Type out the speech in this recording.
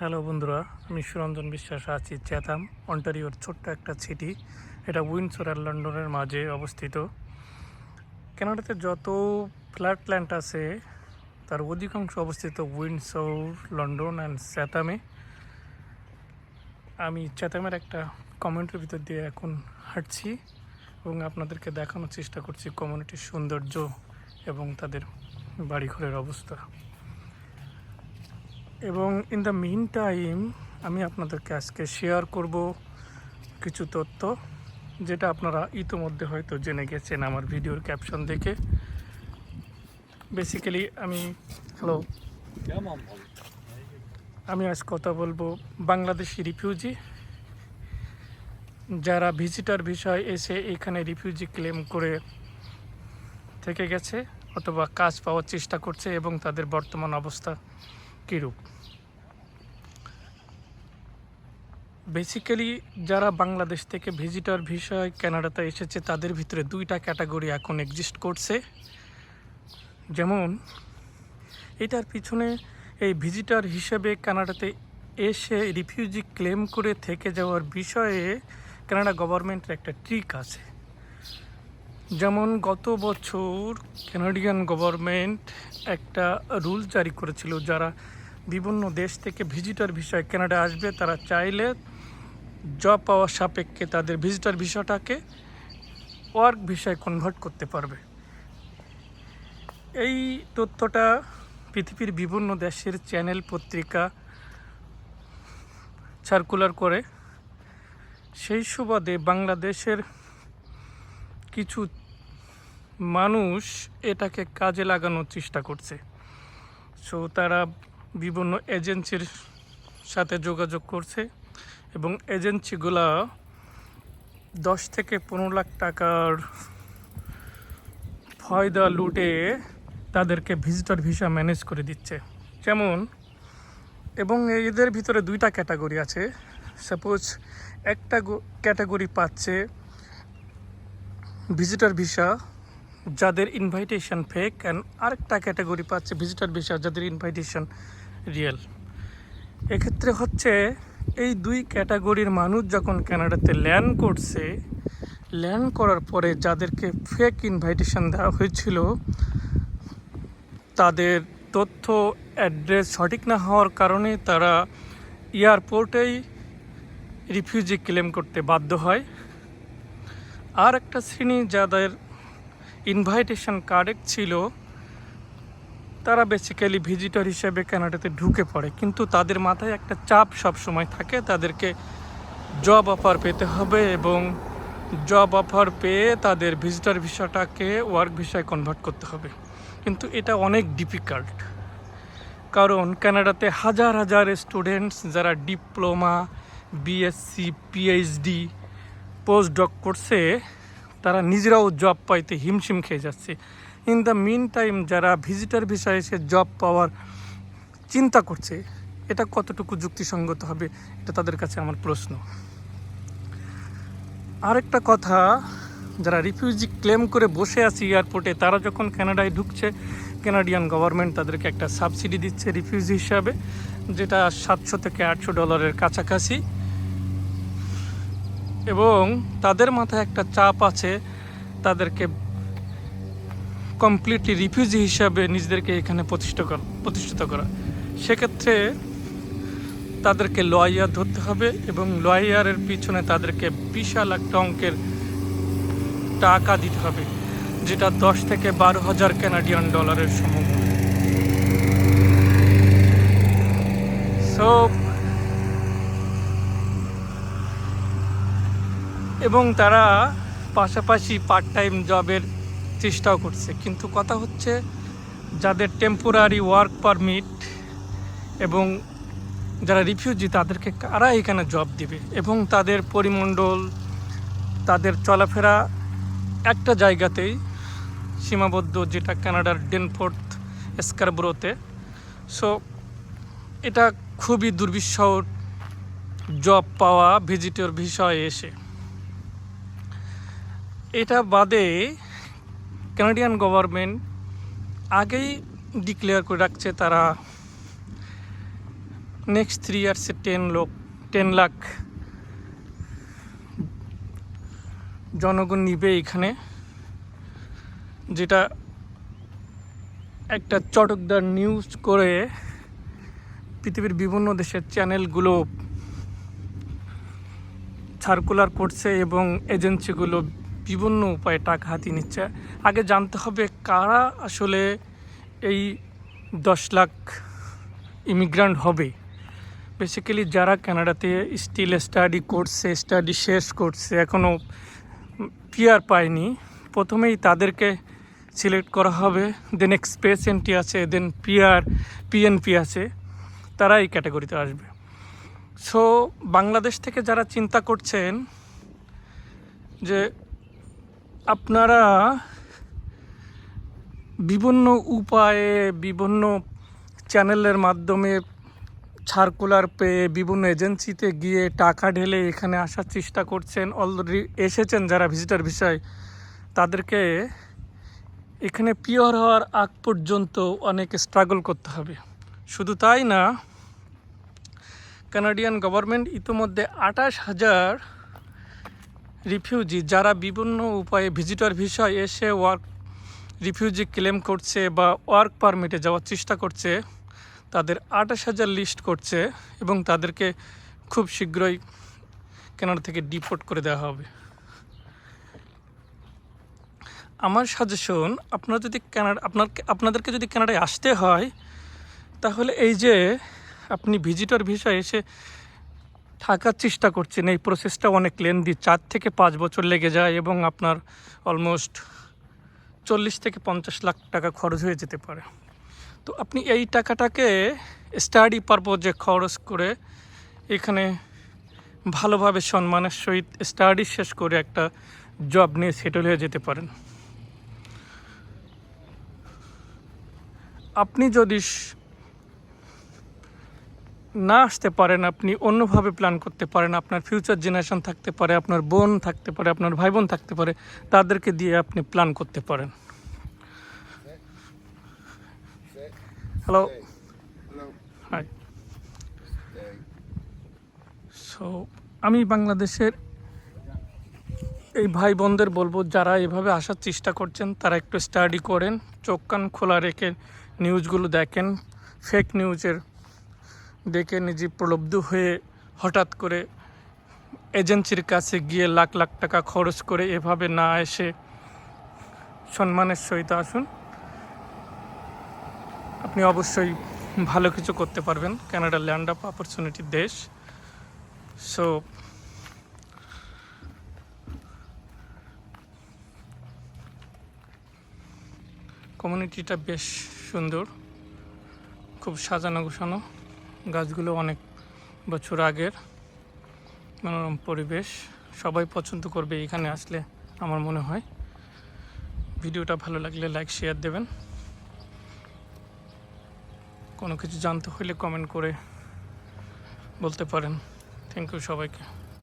Hello বন্ধুরা, আমি সুরঞ্জন বিশ্বাস, আছি চ্যাথাম অন্টারিওর ছোট্ট একটা সিটি এটা উইন্ডসর আর লন্ডনের মাঝে অবস্থিত। কানাডাতে যত ফ্ল্যাট প্ল্যান্ট আছে, তার অধিকাংশ অবস্থিত উইন্ডসর, লন্ডন অ্যান্ড চ্যাথামে আমি চ্যাথামের একটা কমিউনিটির ভিতর দিয়ে এখন হাঁটছি এবং আপনাদেরকে দেখানোর চেষ্টা করছি কমিউনিটির সৌন্দর্য এবং তাদের বাড়িঘরের অবস্থা। এবং ইন দ্য মিন টাইম আমি আপনাদেরকে আজকে শেয়ার করব কিছু তথ্য, যেটা আপনারা ইতোমধ্যে হয়তো জেনে গেছেন আমার ভিডিওর ক্যাপশন দেখে বেসিক্যালি আমি হ্যালো. আমি আজ কথা বলব বাংলাদেশি রিফিউজি যারা ভিজিটার বিষয় এসে এখানে রিফিউজি ক্লেম করে থেকে গেছে, অথবা কাজ পাওয়ার চেষ্টা করছে এবং তাদের বর্তমান অবস্থা কীরূপ? বেসিক্যালি যারা বাংলাদেশ থেকে ভিজিটার বিষয় কানাডাতে এসেছে, তাদের ভিতরে দুইটা ক্যাটাগরি এখন এক্সিস্ট করছে। যেমন, এটার পিছনে এই ভিজিটার হিসেবে কানাডাতে এসে রিফিউজি ক্লেম করে থেকে যাওয়ার বিষয়ে কানাডা গভর্নমেন্টের একটা ট্রিক আছে। যেমন গত বছর কানাডিয়ান গভর্নমেন্ট একটা রুল জারি করেছিল যারা বিভিন্ন দেশ থেকে ভিজিটার ভিসায় কানাডা আসবে, তারা চাইলে জব পাওয়ার সাপেক্ষে তাদের ভিজিটার ভিসাটাকে ওয়ার্ক ভিসায় কনভার্ট করতে পারবে। এই তথ্যটা পৃথিবীর বিভিন্ন দেশের চ্যানেল পত্রিকা সার্কুলার করে। সেই সুবাদে বাংলাদেশের কিছু মানুষ এটাকে কাজে লাগানোর চেষ্টা করছে। সো তারা বিভিন্ন এজেন্সির সাথে যোগাযোগ করছে এবং এজেন্সিগুলা দশ থেকে পনেরো লাখ টাকার ফয়দা লুটে তাদেরকে ভিজিটর ভিসা ম্যানেজ করে দিচ্ছে। যেমন, এবং এদের ভিতরে দুইটা ক্যাটাগরি আছে। সাপোজ একটা ক্যাটাগরি পাচ্ছে ভিজিটর ভিসা যাদের ইনভাইটেশন ফেক অ্যান্ড আরেকটা ক্যাটাগরি পাচ্ছে ভিজিটার ভিসা যাদের ইনভাইটেশন রিয়েল এক্ষেত্রে হচ্ছে, এই দুই ক্যাটাগরির মানুষ যখন কানাডাতে ল্যান্ড করছে ল্যান্ড করার পরে যাদেরকে ফেক ইনভাইটেশন দেওয়া হয়েছিল, তাদের তথ্য অ্যাড্রেস সঠিক না হওয়ার কারণে তারা এয়ারপোর্টেই রিফিউজি ক্লেম করতে বাধ্য হয়। আর একটা শ্রেণি যাদের ইনভাইটেশন কারেক্ট ছিল, তারা বেসিক্যালি ভিজিটর হিসেবে কানাডাতে ঢুকে পড়ে। কিন্তু তাদের মাথায় একটা চাপ সব সময় থাকে, তাদেরকে জব অফার পেতে হবে এবং জব অফার পেয়ে তাদের ভিজিটর ভিসাটাকে ওয়ার্ক ভিসায় কনভার্ট করতে হবে। কিন্তু এটা অনেক ডিফিকাল্ট কারণ কানাডাতে হাজার হাজার স্টুডেন্টস যারা diploma BSc PhD post doc করছে, তারা নিজেরাও জব পাইতে হিমশিম খেয়ে যাচ্ছে। ইন দ্য মিন টাইম যারা ভিজিটার ভিসায় এসে জব পাওয়ার চিন্তা করছে, এটা কতটুকু যুক্তিসঙ্গত হবে, এটা তাদের কাছে আমার প্রশ্ন। আরেকটা কথা, যারা রিফিউজি ক্লেম করে বসে আছে এয়ারপোর্টে তারা যখন কানাডায় ঢুকছে কানাডিয়ান গভর্নমেন্ট তাদেরকে একটা সাবসিডি দিচ্ছে রিফিউজি হিসাবে, যেটা সাতশো থেকে আটশো ডলারের কাছাকাছি। এবং তাদের মাথায় একটা চাপ আছে, তাদেরকে কমপ্লিটলি রিফিউজি হিসাবে নিজেদেরকে এখানে প্রতিষ্ঠা করা, প্রতিষ্ঠিত করা। সেক্ষেত্রে তাদেরকে লয়ার ধরতে হবে এবং লয়ারের পিছনে তাদেরকে বিশাল একটা অঙ্কের টাকা দিতে হবে, যেটা দশ থেকে বারো হাজার কানাডিয়ান ডলারের সমমূল্য। সো এবং তারা পাশাপাশি পার্ট টাইম জবের চেষ্টাও করছে। কিন্তু কথা হচ্ছে, যাদের টেম্পোরারি ওয়ার্ক পারমিট এবং যারা রিফিউজি তাদেরকে কারা এখানে জব দিবে? এবং তাদের পরিমণ্ডল, তাদের চলাফেরা একটা জায়গাতেই সীমাবদ্ধ, যেটা কানাডার ডেনফোর্থ স্কারব্রোতে সো এটা খুবই দুর্বিষহ জব পাওয়া ভিজিটর বিষয়ে এসে। এটা বাদে কানাডিয়ান গভর্নমেন্ট আগেই ডিক্লেয়ার করে রাখছে তারা নেক্সট থ্রি ইয়ার্সে টেন লোক টেন লাখ জনগণ নিবে এখানে। যেটা একটা চটকদার নিউজ করে পৃথিবীর বিভিন্ন দেশের চ্যানেলগুলো সার্কুলার করছে এবং এজেন্সিগুলো বিভিন্ন উপায়ে টাকা হাতিয়ে নিচ্ছে। আগে জানতে হবে কারা আসলে এই দশ লাখ ইমিগ্রান্ট হবে। বেসিক্যালি যারা কানাডাতে স্টিল স্টাডি করছে স্টাডি শেষ করছে এখনও পিয়ার পায়নি, প্রথমেই তাদেরকে সিলেক্ট করা হবে। দেন এক্সপ্রেস এন্ট্রি আছে দেন পিআর পিএনপি আছে, তারা এই ক্যাটাগরিতে আসবে। সো বাংলাদেশ থেকে যারা চিন্তা করছেন যে আপনারা বিভিন্ন উপায়ে, বিভিন্ন চ্যানেলের মাধ্যমে সার্কুলার পেয়ে বিভিন্ন এজেন্সিতে গিয়ে টাকা ঢেলে এখানে আসার চেষ্টা করছেন, অলরেডি এসেছেন যারা ভিজিটার বিষয়, তাদেরকে এখানে পিওর হওয়ার আগ পর্যন্ত অনেক স্ট্রাগল করতে হবে। শুধু তাই না কানাডিয়ান গভর্নমেন্ট ইতিমধ্যে আঠাশ হাজার রিফিউজি যারা বিভিন্ন উপায়ে ভিজিটর ভিসায় এসে ওয়ার্ক রিফিউজি ক্লেম করছে বা ওয়ার্ক পারমিটে যাওয়ার চেষ্টা করছে, তাদের আঠাশ হাজার লিস্ট করছে এবং তাদেরকে খুব শীঘ্রই কানাডা থেকে ডিপোর্ট করে দেওয়া হবে। আমার সাজেশন, আপনারা যদি কানাডা আপনার আপনাদেরকে যদি কানাডায় আসতে হয়, তাহলে এই যে আপনি ভিজিটর ভিসা এসে থাকার চেষ্টা করছেন। এই প্রসেসটা অনেক লেন্দি চার থেকে পাঁচ বছর লেগে যায় এবং আপনার অলমোস্ট চল্লিশ থেকে পঞ্চাশ লাখ টাকা খরচ হয়ে যেতে পারে। তো আপনি এই টাকাটাকে স্টাডি পারপোজে খরচ করে এখানে ভালোভাবে সম্মানের সহিত স্টাডি শেষ করে একটা জব নিয়ে সেটেল হয়ে যেতে পারেন। আপনি যদি না আসতে পারেন আপনি, অন্যভাবে প্ল্যান করতে পারেন। আপনার ফিউচার জেনারেশন থাকতে পারে, আপনার বোন থাকতে পারে, আপনার ভাই বোন থাকতে পারে, তাদেরকে দিয়ে আপনি প্ল্যান করতে পারেন। হ্যালো হাই সো আমি বাংলাদেশের এই ভাই বোনদের বলব, যারা এভাবে আসার চেষ্টা করছেন, তারা একটু স্টাডি করেন, চোখ কান খোলা রেখে নিউজগুলো দেখেন ফেক নিউজের দেখে নিজে প্রলব্ধ হয়ে হঠাৎ করে এজেন্সির কাছে গিয়ে লাখ লাখ টাকা খরচ করে এভাবে না এসে সম্মানের সহিত আসুন। আপনি অবশ্যই ভালো কিছু করতে পারবেন। কানাডা ল্যান্ড অফ অপরচুনিটি দেশ। সো কমিউনিটিটা বেশ সুন্দর। খুব সাজানো গোছানো। গাছগুলো অনেক বছর আগের মনোরম পরিবেশ। সবাই পছন্দ করবে এখানে আসলে, আমার মনে হয়। ভিডিওটা ভালো লাগলে লাইক, শেয়ার দেবেন। কোনো কিছু জানতে হলে কমেন্ট করে বলতে পারেন। থ্যাংক ইউ সবাইকে।